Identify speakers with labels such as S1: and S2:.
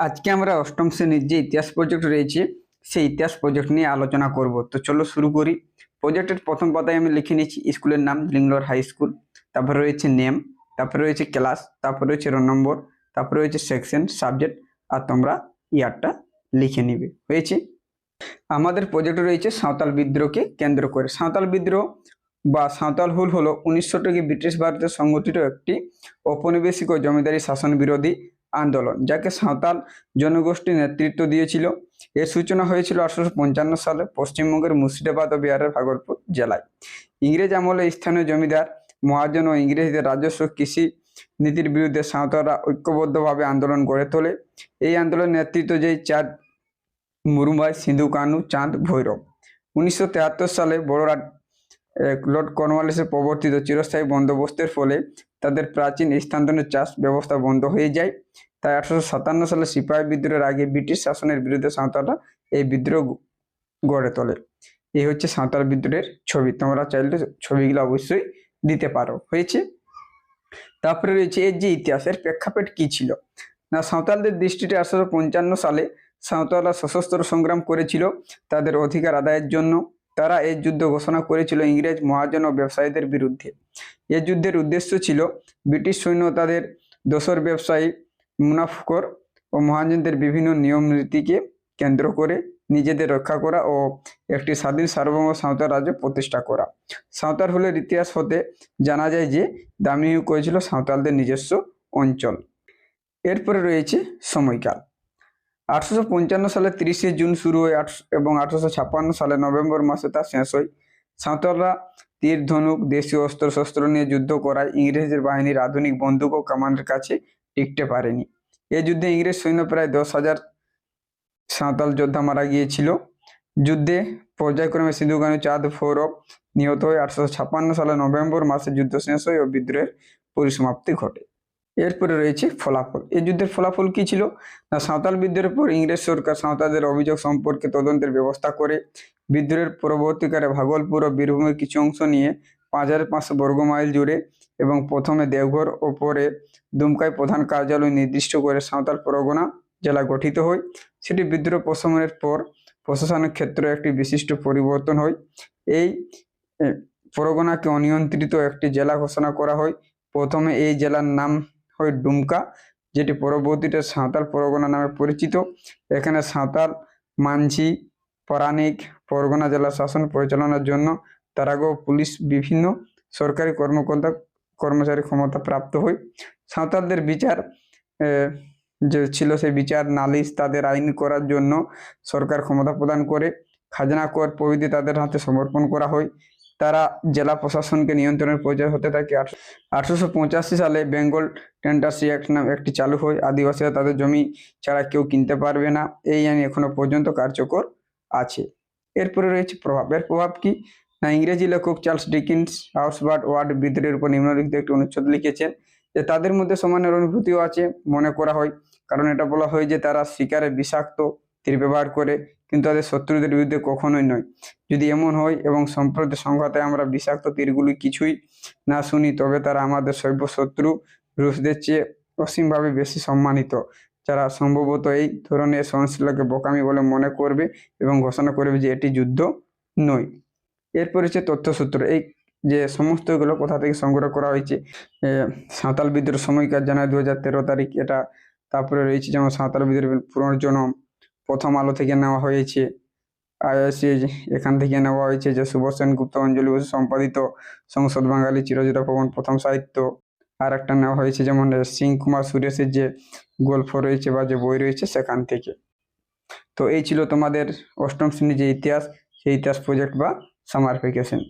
S1: আজকে আমরা অষ্টম শ্রেণির যে ইতিহাস প্রজেক্ট রয়েছে, সেই ইতিহাস প্রজেক্ট নিয়ে আলোচনা করব। তো চলো শুরু করি। প্রজেক্টের প্রথম পাতায় আমি লিখে নিয়েছি, স্কুলের নাম লিংলোর হাই স্কুল, তারপরে রয়েছে নেম তারপরে রয়েছে ক্লাস তারপরে রয়েছে রোল নম্বর তারপরে রয়েছে সেকশন সাবজেক্ট আর তোমরা ইয়ারটা লিখে নিবে। হয়েছে? আমাদের প্রজেক্ট রয়েছে সাঁওতাল বিদ্রোহকে কেন্দ্র করে। সাঁওতাল বিদ্রোহ বা সাঁওতাল হুল হলো উনিশশো থেকে ব্রিটিশ ভারতে সংগঠিত একটি ঔপনিবেশিক ও জমিদারি শাসন বিরোধী আন্দোলন, যাকে সাঁওতাল জনগোষ্ঠী নেতৃত্ব দিয়েছিল। এর সূচনা হয়েছিল আঠারোশো পঞ্চান্ন সালে পশ্চিমবঙ্গের মুর্শিদাবাদ ও বিহারের ভাগলপুর জেলায়। ইংরেজ আমলে স্থানীয় জমিদার, মহাজন ও ইংরেজদের রাজস্ব কৃষি নীতির বিরুদ্ধে সাঁওতালরা ঐক্যবদ্ধভাবে আন্দোলন গড়ে তোলে। এই আন্দোলনের নেতৃত্ব যেই চাঁদ মুরুমবাই সিন্ধু কানু, চাঁদ ভৈরব। উনিশশো সালে বড়রা লর্ড কর্নওয়ালিসের প্রবর্তিত চিরস্থায়ী বন্দোবস্তের ফলে তাদের প্রাচীন স্থানান্তরের চাষ ব্যবস্থা বন্ধ হয়ে যায়। তাই আঠারোশো সাতান্ন সালে সিপাহী বিদ্রোহের আগে ব্রিটিশ শাসনের বিরুদ্ধে সাঁওতালরা এই বিদ্রোহ গড়ে তোলে। এই হচ্ছে সাঁওতাল বিদ্রোহের ছবি। তোমরা চাইলে ছবিগুলো অবশ্যই দিতে পারো। হয়েছে? তারপরে রয়েছে এর যে ইতিহাসের প্রেক্ষাপট কি ছিল? না, সাঁওতালদের দৃষ্টিতে আঠারোশো পঞ্চান্ন সালে সাঁওতালরা সশস্ত্র সংগ্রাম করেছিল তাদের অধিকার আদায়ের জন্য। তারা এই যুদ্ধ ঘোষণা করেছিল ইংরেজ মহাজন ও ব্যবসায়ীদের বিরুদ্ধে। এই যুদ্ধের উদ্দেশ্য ছিল ব্রিটিশ সৈন্য তাদের দোসর ব্যবসায়ী মুনাফকর ও মহাজনদের বিভিন্ন নিয়ম নীতিকে কেন্দ্র করে নিজেদের রক্ষা করা ও একটি স্বাধীন সার্বভৌম সাঁওতাল রাজ্য প্রতিষ্ঠা করা। সাঁওতাল হলের ইতিহাস হতে জানা যায় যে দামিনী করেছিল সাঁওতালদের নিজস্ব অঞ্চল। এরপরে রয়েছে সময়কাল। আঠারোশো পঞ্চান্ন সালে তিরিশে জুন শুরু হয় এবং আঠারোশো ছাপ্পান্ন সালে নভেম্বর মাসে তা শেষ হয়। সাঁওতালরা তীর ধনুক, দেশীয় অস্ত্র শস্ত্র নিয়ে যুদ্ধ করায় ইংরেজদের বাহিনীর আধুনিক বন্দুক ও কামানের কাছে টিকতে পারেনি। এই যুদ্ধে ইংরেজ সৈন্য প্রায় দশ হাজার সাঁওতাল যোদ্ধা মারা গিয়েছিল। যুদ্ধে পর্যায়ক্রমে সিন্ধু কানু চাঁদ ফৌরব নিহত হয়ে আঠারোশো ছাপ্পান্ন সালে নভেম্বর মাসে যুদ্ধ শেষ হয় ও বিদ্রোহের পরিসমাপ্তি ঘটে। এরপরে রয়েছে ফলাফল। এই যুদ্ধের ফলাফল কি ছিল? না, সাঁওতাল বিদ্রোহের পর ইংরেজ সরকার সাঁওতালদের অভিযোগ সম্পর্কে তদন্তের ব্যবস্থা করে বিদ্রোহের পরবর্তীকালে ভাগলপুর ও বীরভূমের কিছু অংশ নিয়ে পাঁচ হাজার পাঁচশো বর্গ মাইল জুড়ে এবং প্রথমে দেওঘর ও পরে দুমকায় প্রধান কার্যালয় নির্দিষ্ট করে সাঁওতাল পরগনা জেলা গঠিত হয়। সেটি বিদ্রোহ প্রশমনের পর প্রশাসনের ক্ষেত্রে একটি বিশিষ্ট পরিবর্তন হয়। এই পরগনাকে অনিয়ন্ত্রিত একটি জেলা ঘোষণা করা হয়। প্রথমে এই জেলার নাম হয় ডুমকা, যেটি পরবর্তীতে সাঁওতাল পরগনা নামে পরিচিত। এখানে সাঁওতাল মাঝি পরাণিক, পরগনা জেলা শাসন পরিচালনার জন্য তারাগো পুলিশ বিভিন্ন সরকারি কর্মকর্তা, কর্মচারী ক্ষমতা প্রাপ্ত হয়। সাঁওতালদের বিচার যে ছিল সেই বিচার নালিশ তাদের আইন করার জন্য সরকার ক্ষমতা প্রদান করে। খাজনা কর প্রভৃতি তাদের হাতে সমর্পণ করা হয়। তারা জেলা প্রশাসনকে নিয়ন্ত্রণের প্রচার হতে থাকে। আঠারোশো পঁচাশি সালে বেঙ্গল টেন্টাসি অ্যাক্ট নাম একটি চালু হয়। আদিবাসীরা তাদের জমি ছাড়া কেউ কিনতে পারবে না। এই আইন এখনও পর্যন্ত কার্যকর আছে। এরপরে রয়েছে প্রভাব। এর প্রভাব কি? না, ইংরেজি লেখক চার্লস ডিকিন্স হাউসবার্ড ওয়ার্ড বিদ্রোহের উপর নিম্নলিখিত একটি অনুচ্ছেদ লিখেছেন যে, তাদের মধ্যে সমানের অনুভূতিও আছে, মনে করা হয়। কারণ এটা বলা হয় যে, তারা শিকারে বিষাক্ত তীর ব্যবহার করে কিন্তু তাদের শত্রুদের বিরুদ্ধে কখনোই নয়। যদি এমন হয় এবং সম্প্রতি সংঘাতে আমরা বিষাক্ত তীরগুলি কিছুই না শুনি, তবে তারা আমাদের সভ্য শত্রু রুশদের চেয়ে অসীমভাবে বেশি সম্মানিত, যারা সম্ভবত এই ধরনের সহনশীলকে বোকামি বলে মনে করবে এবং ঘোষণা করবে যে এটি যুদ্ধ নয়। এরপর হচ্ছে তথ্যসূত্র। এই যে সমস্তগুলো কোথা থেকে সংগ্রহ করা হয়েছে সাঁওতাল বিদ্রোহ সময়কার জানায় দু হাজার তেরো তারিখ, এটা তারপরে রয়েছে যেমন সাঁওতাল বিদ্রোহের পুনর্জন্ম প্রথম আলো থেকে নেওয়া হয়েছে। আইআইসি এখান থেকে নেওয়া হয়েছে যে সুভাষ সেনগুপ্ত, অঞ্জলি বসু সম্পাদিত, সংসদ বাঙালি চিরজীরা ভবন, প্রথম সাহিত্য। আর একটা নেওয়া হয়েছে যেমন সিং কুমার সুরেশের যে গল্প রয়েছে বা যে বই রয়েছে সেখান থেকে। তো এই ছিল তোমাদের অষ্টম শ্রেণির যে ইতিহাস, সেই ইতিহাস প্রজেক্ট বা সামার ভ্যাকেশন